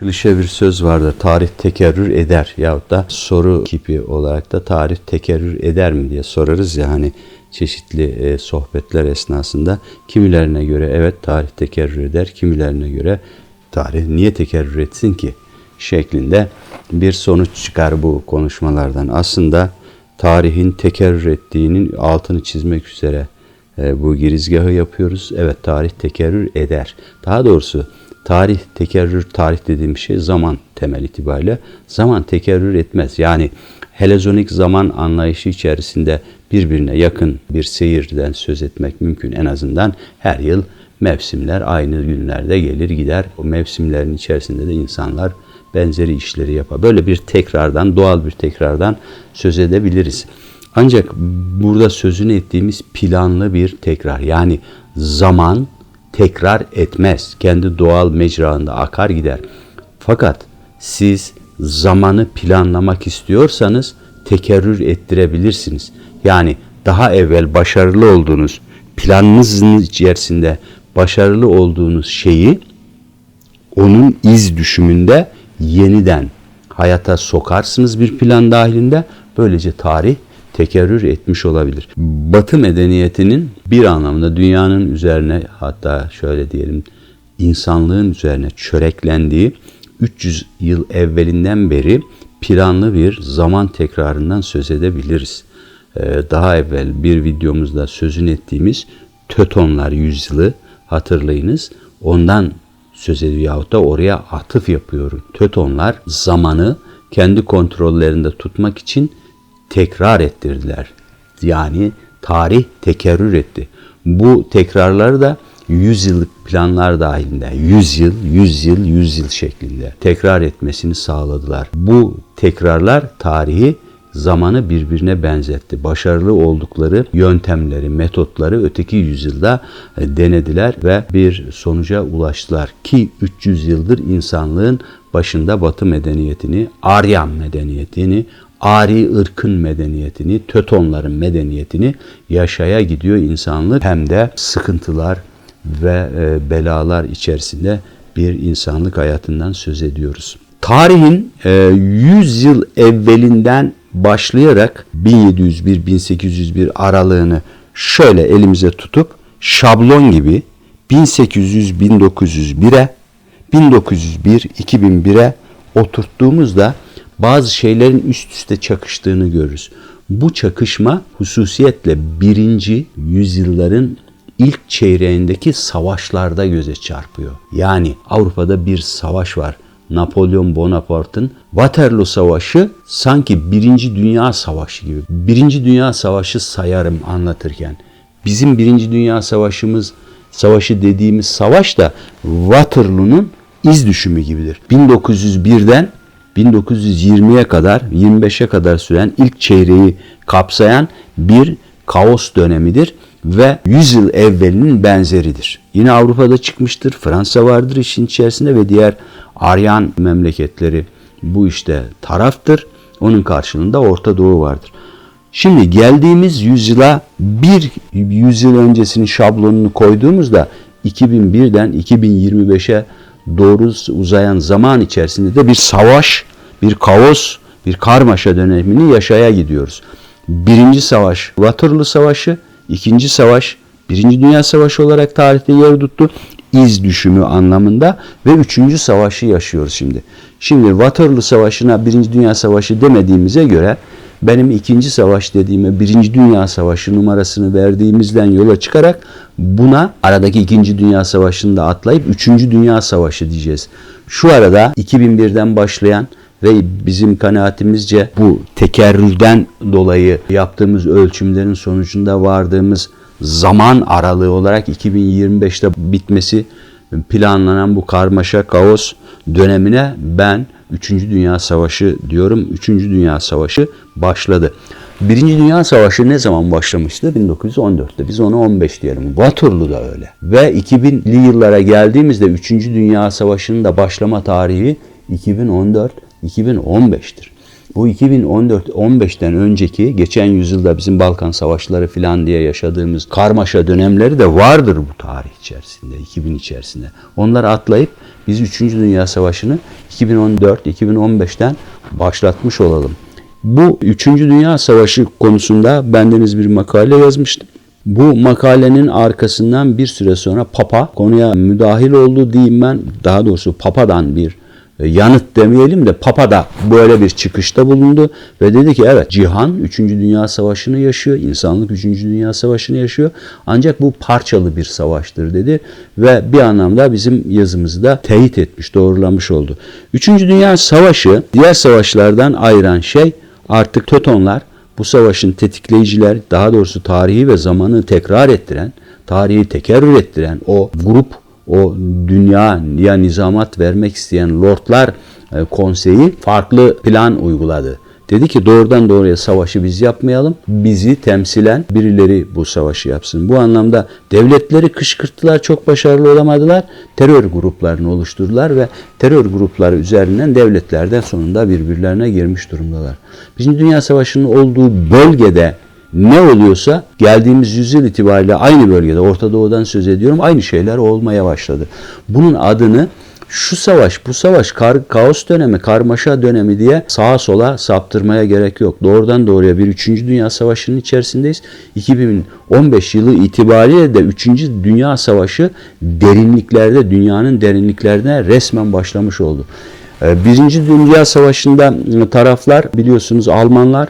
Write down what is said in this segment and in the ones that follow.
klişe bir söz vardır. Tarih tekerrür eder yahut da soru kipi olarak da tarih tekerrür eder mi diye sorarız ya hani çeşitli e, sohbetler esnasında kimilerine göre evet tarih tekerrür eder, kimilerine göre tarih niye tekerrür etsin ki şeklinde bir sonuç çıkar bu konuşmalardan. Aslında tarihin tekerrür ettiğinin altını çizmek üzere e, bu girizgahı yapıyoruz. Evet tarih tekerrür eder. Daha doğrusu tarih tekerrür tarih dediğim şey zaman temel itibariyle zaman tekerrür etmez. Yani helezonik zaman anlayışı içerisinde birbirine yakın bir seyirden söz etmek mümkün. En azından her yıl mevsimler aynı günlerde gelir gider. O mevsimlerin içerisinde de insanlar benzeri işleri yapar. Böyle bir tekrardan, doğal bir tekrardan söz edebiliriz. Ancak burada sözünü ettiğimiz planlı bir tekrar. Yani zaman tekrar etmez. Kendi doğal mecraında akar gider. Fakat siz zamanı planlamak istiyorsanız tekerrür ettirebilirsiniz. Yani daha evvel başarılı olduğunuz, planınızın içerisinde başarılı olduğunuz şeyi onun iz düşümünde yeniden hayata sokarsınız bir plan dahilinde. Böylece tarih tekerrür etmiş olabilir. Batı medeniyetinin bir anlamda dünyanın üzerine hatta şöyle diyelim insanlığın üzerine çöreklendiği 300 yıl evvelinden beri planlı bir zaman tekrarından söz edebiliriz. Ee, daha evvel bir videomuzda sözünü ettiğimiz Tötonlar yüzyılı hatırlayınız. Ondan söz ediyor yahut da oraya atıf yapıyorum. Tötonlar zamanı kendi kontrollerinde tutmak için tekrar ettirdiler. Yani tarih tekerrür etti. Bu tekrarları da 100 yıllık planlar dahilinde 100 yıl, 100 yıl, 100 yıl şeklinde tekrar etmesini sağladılar. Bu tekrarlar tarihi zamanı birbirine benzetti. Başarılı oldukları yöntemleri, metotları öteki yüzyılda denediler ve bir sonuca ulaştılar. Ki 300 yıldır insanlığın başında Batı medeniyetini, Aryan medeniyetini, Ari ırkın medeniyetini, Tötonların medeniyetini yaşaya gidiyor insanlık. Hem de sıkıntılar ve e, belalar içerisinde bir insanlık hayatından söz ediyoruz. Tarihin e, 100 yıl evvelinden başlayarak 1701-1801 aralığını şöyle elimize tutup şablon gibi 1800-1901'e 1901-2001'e oturttuğumuzda bazı şeylerin üst üste çakıştığını görürüz. Bu çakışma hususiyetle birinci yüzyılların ilk çeyreğindeki savaşlarda göze çarpıyor. Yani Avrupa'da bir savaş var. Napolyon Bonaparte'ın Waterloo Savaşı sanki Birinci Dünya Savaşı gibi. Birinci Dünya Savaşı sayarım anlatırken. Bizim Birinci Dünya Savaşımız, savaşı dediğimiz savaş da Waterloo'nun iz düşümü gibidir. 1901'den 1920'ye kadar, 25'e kadar süren ilk çeyreği kapsayan bir kaos dönemidir ve 100 yıl evvelinin benzeridir. Yine Avrupa'da çıkmıştır. Fransa vardır işin içerisinde ve diğer Aryan memleketleri bu işte taraftır. Onun karşılığında Orta Doğu vardır. Şimdi geldiğimiz yüzyıla bir yüzyıl öncesinin şablonunu koyduğumuzda 2001'den 2025'e doğru uzayan zaman içerisinde de bir savaş, bir kaos, bir karmaşa dönemini yaşaya gidiyoruz. Birinci savaş Waterloo Savaşı, ikinci savaş Birinci Dünya Savaşı olarak tarihte yer tuttu. İz düşümü anlamında ve üçüncü savaşı yaşıyoruz şimdi. Şimdi Waterloo Savaşı'na Birinci Dünya Savaşı demediğimize göre benim ikinci savaş dediğime birinci dünya savaşı numarasını verdiğimizden yola çıkarak buna aradaki ikinci dünya savaşını da atlayıp üçüncü dünya savaşı diyeceğiz. Şu arada 2001'den başlayan ve bizim kanaatimizce bu tekerrürden dolayı yaptığımız ölçümlerin sonucunda vardığımız zaman aralığı olarak 2025'te bitmesi planlanan bu karmaşa kaos dönemine ben 3. Dünya Savaşı diyorum. 3. Dünya Savaşı başladı. Birinci Dünya Savaşı ne zaman başlamıştı? 1914'te. Biz onu 15 diyelim. Waterloo da öyle. Ve 2000'li yıllara geldiğimizde 3. Dünya Savaşı'nın da başlama tarihi 2014-2015'tir. Bu 2014-15'ten önceki geçen yüzyılda bizim Balkan Savaşları falan diye yaşadığımız karmaşa dönemleri de vardır bu tarih içerisinde, 2000 içerisinde. Onları atlayıp biz 3. Dünya Savaşı'nı 2014-2015'ten başlatmış olalım. Bu 3. Dünya Savaşı konusunda bendeniz bir makale yazmıştım. Bu makalenin arkasından bir süre sonra Papa konuya müdahil oldu diyeyim ben. Daha doğrusu Papa'dan bir yanıt demeyelim de Papa da böyle bir çıkışta bulundu ve dedi ki evet cihan 3. Dünya Savaşı'nı yaşıyor, insanlık 3. Dünya Savaşı'nı yaşıyor ancak bu parçalı bir savaştır dedi ve bir anlamda bizim yazımızı da teyit etmiş, doğrulamış oldu. 3. Dünya Savaşı diğer savaşlardan ayıran şey artık Tetonlar bu savaşın tetikleyiciler, daha doğrusu tarihi ve zamanı tekrar ettiren, tarihi tekerrür ettiren o grup, o dünya ya nizamat vermek isteyen lordlar e, konseyi farklı plan uyguladı. Dedi ki doğrudan doğruya savaşı biz yapmayalım. Bizi temsilen birileri bu savaşı yapsın. Bu anlamda devletleri kışkırttılar, çok başarılı olamadılar. Terör gruplarını oluşturdular ve terör grupları üzerinden devletlerden sonunda birbirlerine girmiş durumdalar. Birinci Dünya Savaşı'nın olduğu bölgede ne oluyorsa geldiğimiz yüzyıl itibariyle aynı bölgede Orta Doğu'dan söz ediyorum aynı şeyler olmaya başladı. Bunun adını şu savaş, bu savaş kar, kaos dönemi, karmaşa dönemi diye sağa sola saptırmaya gerek yok. Doğrudan doğruya bir 3. Dünya Savaşı'nın içerisindeyiz. 2015 yılı itibariyle de 3. Dünya Savaşı derinliklerde, dünyanın derinliklerine resmen başlamış oldu. Ee, Birinci Dünya Savaşı'nda taraflar biliyorsunuz Almanlar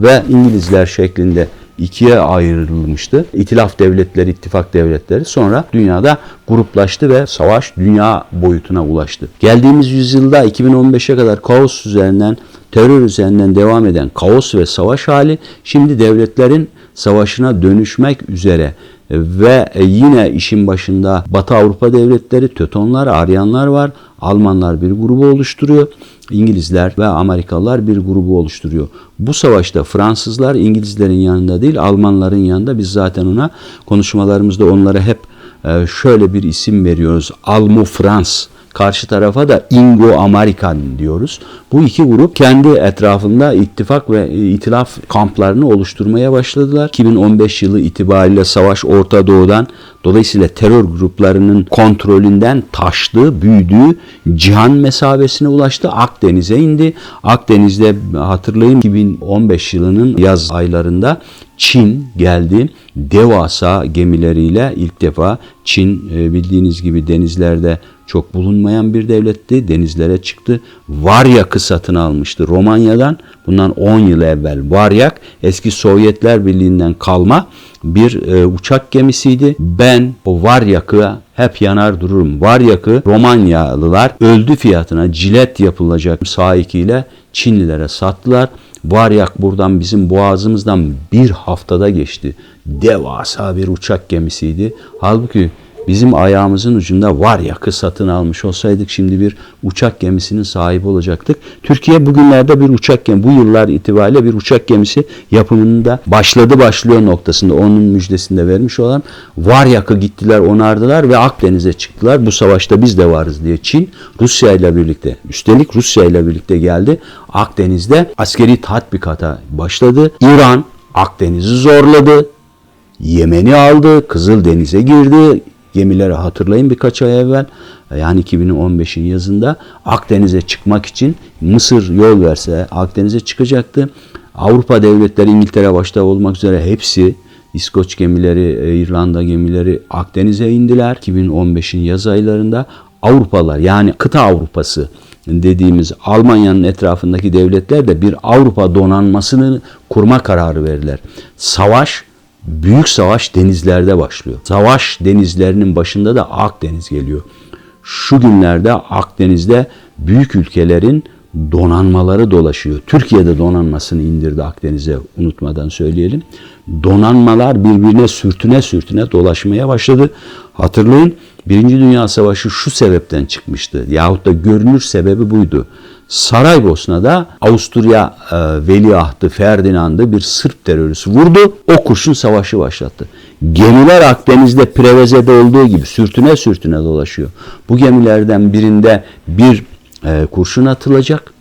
ve İngilizler şeklinde ikiye ayrılmıştı. İtilaf devletleri, ittifak devletleri sonra dünyada gruplaştı ve savaş dünya boyutuna ulaştı. Geldiğimiz yüzyılda 2015'e kadar kaos üzerinden, terör üzerinden devam eden kaos ve savaş hali şimdi devletlerin savaşına dönüşmek üzere ve yine işin başında Batı Avrupa devletleri, Tötonlar, Aryanlar var. Almanlar bir grubu oluşturuyor. İngilizler ve Amerikalılar bir grubu oluşturuyor. Bu savaşta Fransızlar İngilizlerin yanında değil Almanların yanında biz zaten ona konuşmalarımızda onlara hep e, şöyle bir isim veriyoruz. Almo Frans. Karşı tarafa da Ingo Amerikan diyoruz. Bu iki grup kendi etrafında ittifak ve itilaf kamplarını oluşturmaya başladılar. 2015 yılı itibariyle savaş Orta Doğu'dan dolayısıyla terör gruplarının kontrolünden taştı, büyüdü, cihan mesabesine ulaştı, Akdeniz'e indi. Akdeniz'de hatırlayın 2015 yılının yaz aylarında Çin geldi. Devasa gemileriyle ilk defa Çin e, bildiğiniz gibi denizlerde çok bulunmayan bir devletti. Denizlere çıktı. Varyak'ı satın almıştı Romanya'dan. Bundan 10 yıl evvel Varyak eski Sovyetler Birliği'nden kalma bir e, uçak gemisiydi. Ben o Varyak'ı hep yanar dururum. Varyak'ı Romanyalılar öldü fiyatına cilet yapılacak sahikiyle Çinlilere sattılar. Varyak buradan bizim boğazımızdan bir haftada geçti. Devasa bir uçak gemisiydi. Halbuki bizim ayağımızın ucunda var yakı satın almış olsaydık şimdi bir uçak gemisinin sahibi olacaktık. Türkiye bugünlerde bir uçak gemisi, bu yıllar itibariyle bir uçak gemisi yapımında başladı başlıyor noktasında onun müjdesinde vermiş olan var yakı gittiler onardılar ve Akdeniz'e çıktılar. Bu savaşta biz de varız diye Çin Rusya ile birlikte üstelik Rusya ile birlikte geldi. Akdeniz'de askeri tatbikata başladı. İran Akdeniz'i zorladı. Yemen'i aldı, Kızıldeniz'e girdi, gemileri hatırlayın birkaç ay evvel yani 2015'in yazında Akdeniz'e çıkmak için Mısır yol verse Akdeniz'e çıkacaktı. Avrupa devletleri İngiltere başta olmak üzere hepsi İskoç gemileri, e, İrlanda gemileri Akdeniz'e indiler 2015'in yaz aylarında. Avrupalılar yani kıta Avrupası dediğimiz Almanya'nın etrafındaki devletler de bir Avrupa donanmasını kurma kararı verdiler. Savaş büyük savaş denizlerde başlıyor. Savaş denizlerinin başında da Akdeniz geliyor. Şu günlerde Akdeniz'de büyük ülkelerin donanmaları dolaşıyor. Türkiye'de donanmasını indirdi Akdeniz'e unutmadan söyleyelim. Donanmalar birbirine sürtüne sürtüne dolaşmaya başladı. Hatırlayın Birinci Dünya Savaşı şu sebepten çıkmıştı. Yahut da görünür sebebi buydu. Saraybosna'da Avusturya e, veliahtı Ferdinand'ı bir Sırp teröristi vurdu. O kurşun savaşı başlattı. Gemiler Akdeniz'de Preveze'de olduğu gibi sürtüne sürtüne dolaşıyor. Bu gemilerden birinde bir e, kurşun atılacak.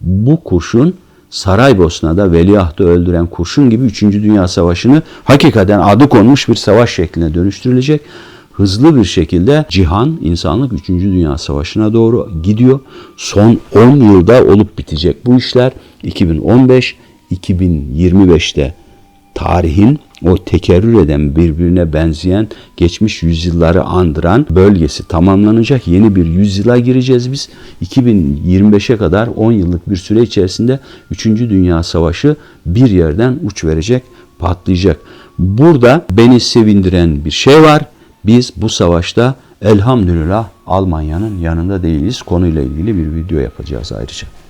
Bu kurşun Saraybosna'da veliahtı öldüren kurşun gibi 3. Dünya Savaşı'nı hakikaten adı konmuş bir savaş şekline dönüştürülecek. Hızlı bir şekilde cihan, insanlık 3. Dünya Savaşı'na doğru gidiyor. Son 10 yılda olup bitecek bu işler. 2015, 2025'te tarihin o tekerrür eden birbirine benzeyen geçmiş yüzyılları andıran bölgesi tamamlanacak. Yeni bir yüzyıla gireceğiz biz. 2025'e kadar 10 yıllık bir süre içerisinde 3. Dünya Savaşı bir yerden uç verecek, patlayacak. Burada beni sevindiren bir şey var. Biz bu savaşta elhamdülillah Almanya'nın yanında değiliz. Konuyla ilgili bir video yapacağız ayrıca.